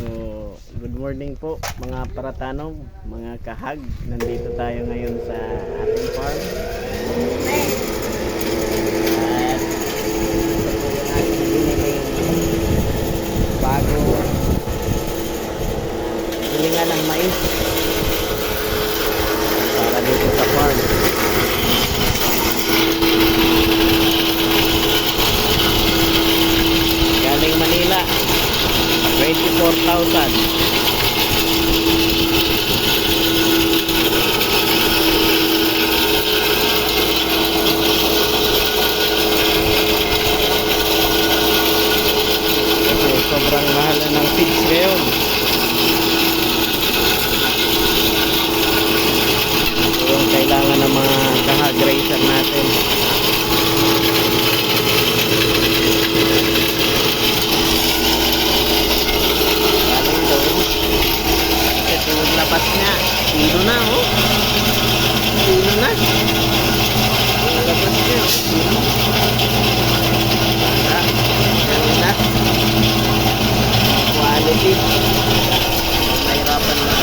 So, good morning po mga paratanong, mga kahag. Nandito tayo ngayon sa ating farm. At bago hilingan ng mais para dito sa farm. Galing Manila. 24,000. Kasi sobrang mahal na ng feeds ngayon. Ito yung kailangan ng mga kahag racer natin. Galing doon. Ito yung labas niya. Pino na, oh. Pino na. Yung labas niya, oh. Pino. Ah, ganda. Quality. Mahirapan na.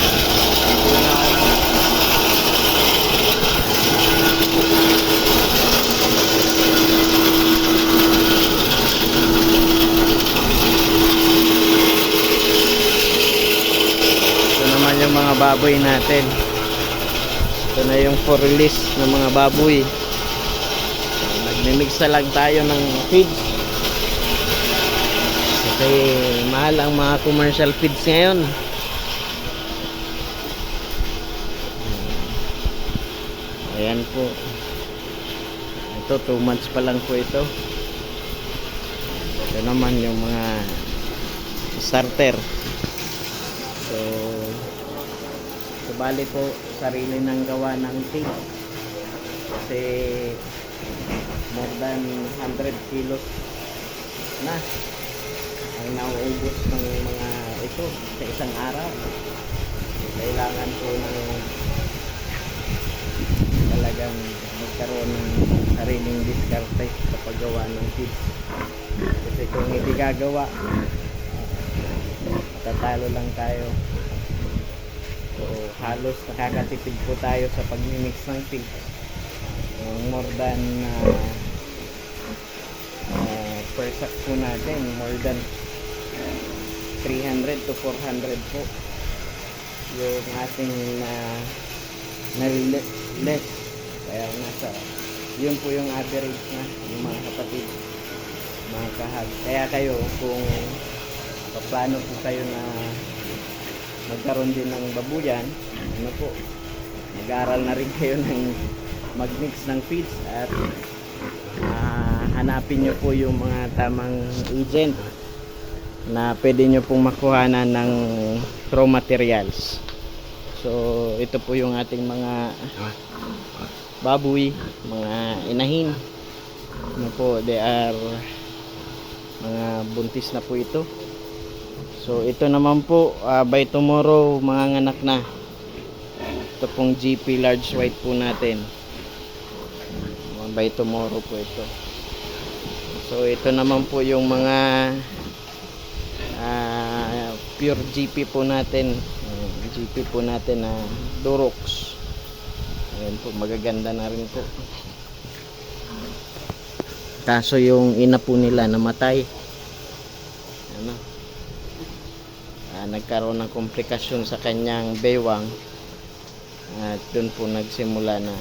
Ito naman yung mga baboy natin. Ito na yung for release ng mga baboy. Nagmimix na lang tayo ng feeds. Kasi mahal ang mga commercial feeds ngayon. Ayan po. Ito, 2 months pa lang po ito. Ito naman yung mga starter. So bali po, sarili ng gawa ng feed. Kasi more than 100 kilos na ang nauubos ng mga ito sa isang araw. Kailangan po ng talagang magkaroon ng sariling diskarte sa paggawa ng feed. Kasi kung hindi gagawa, tatalo lang tayo. So, halos nakakatipid po tayo sa pagmimix ng feed. Uh, more than uh, uh, per sack po natin, more than 300 to 400 po yung ating na nalilis kaya nasa yun po yung average na yung mga kapatid mga kahag kaya kayo kung paano po kayo na magkaroon din ng babuyan. Ano po? Mag-aral na rin kayo ng mag-mix ng feeds at ah, hanapin nyo po yung mga tamang agent na pwede nyo pong makuhanan ng raw materials. So ito po yung ating mga baboy mga inahin. Ano po? They are mga buntis na po ito so ito naman po ah, by tomorrow mga nganak na. Ito pong GP large white po natin. By tomorrow po ito. So ito naman po yung mga ah, pure GP po natin. GP po natin na Durox. Ayan po magaganda na rin po. Kaso yung ina po nila namatay ano ah, nagkaroon ng komplikasyon sa kanyang bewang at doon po nagsimula na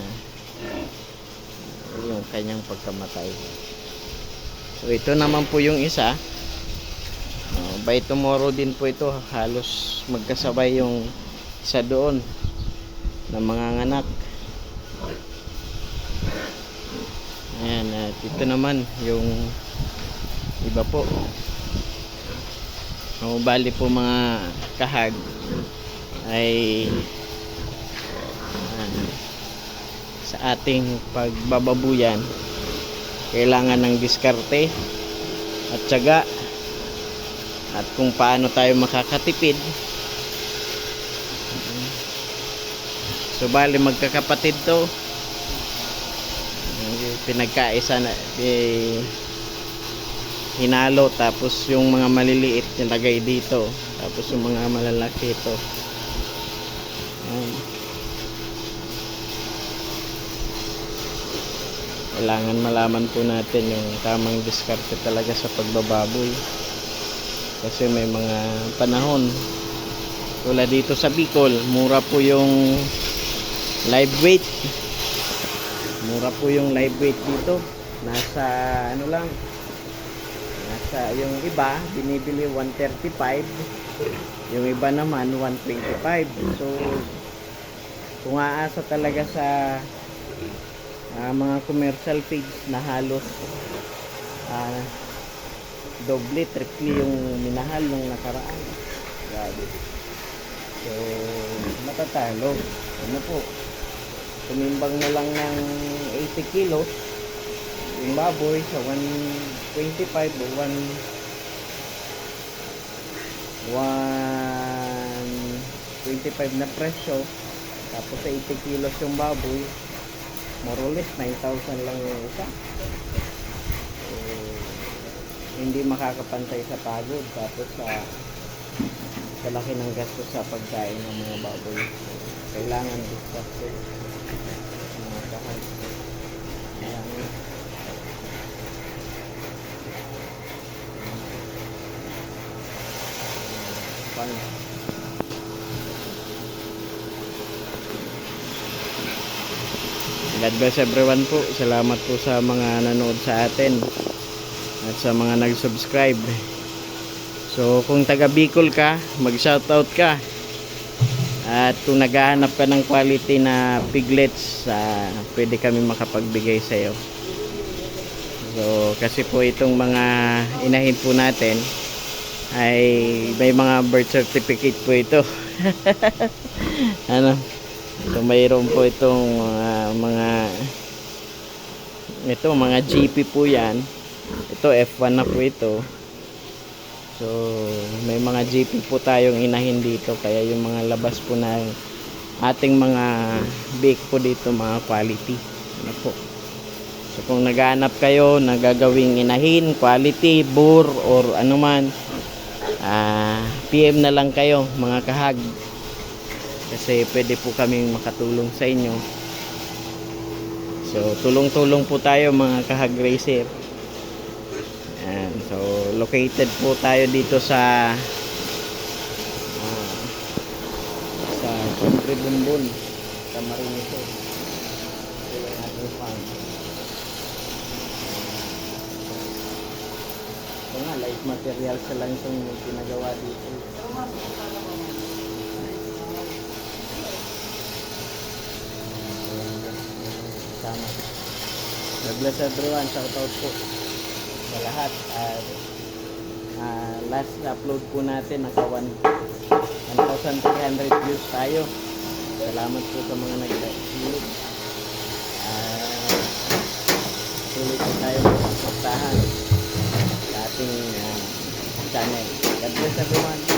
yung kanyang pagkamatay. So ito naman po yung isa. Oh, by tomorrow din po ito halos magkasabay yung isa doon na mga nganak. Ayan at ito naman yung iba po oh, bali po mga kahag ay ah, sa ating pagbababuyan kailangan ng diskarte at tiyaga at kung paano tayo makakatipid. So bali magkakapatid to. Pinagkaisa na eh, hinalo tapos yung mga maliliit nilagay dito Tapos yung mga malalaki ito. Ayan. Kailangan malaman po natin yung tamang diskarte talaga sa pagbababoy. Kasi may mga panahon tulad dito sa Bicol, mura po yung live weight. Mura po yung live weight dito. Nasa ano lang, nasa yung iba binibili 135 yung iba naman 125 so kung aasa talaga sa ah, mga commercial pigs na halos ah, doble triple yung minahal nung nakaraan. Grabe. So matatalo. Ano po? Tumimbang na lang ng 80 kilos yung baboy sa 125 o 1 125 na presyo. Tapos sa 80 kilos yung baboy more or less 9,000 lang yung isa. So, hindi makakapantay sa pagod. Tapos sa sa laki ng gasto sa pagkain ng mga baboy. So, kailangan discuss ko mga kahal kailangan Paano? God bless everyone po. Salamat po sa mga nanood sa atin at sa mga nag-subscribe. So, kung taga Bicol ka, mag-shoutout ka. At kung naghahanap ka ng quality na piglets, ah, pwede kami makapagbigay sa iyo. So, kasi po itong mga inahin po natin ay may mga birth certificate po ito. ano? So mayroon po itong ah, mga ito mga GP po 'yan. Ito F1 na po ito. So may mga GP po tayong inahin dito kaya yung mga labas po na ating mga bake po dito mga quality. Ano po. So kung naghahanap kayo na gagawing inahin, quality, bur or anuman ah PM na lang kayo mga kahag. Kasi pwede po kaming makatulong sa inyo. So tulong-tulong po tayo mga kahag racer. Ayan, so located po tayo dito sa ah, sa Country Bunbun sa Mariniso ito yung ating farm ito nga light material sa lang itong pinagawa dito Tama. God bless everyone. Shout out po sa lahat. At ah, last upload po natin naka 1 1,300 views tayo. Salamat po sa mga nag-like. Ah, tuloy po tayo sa ating ah, channel. God bless everyone.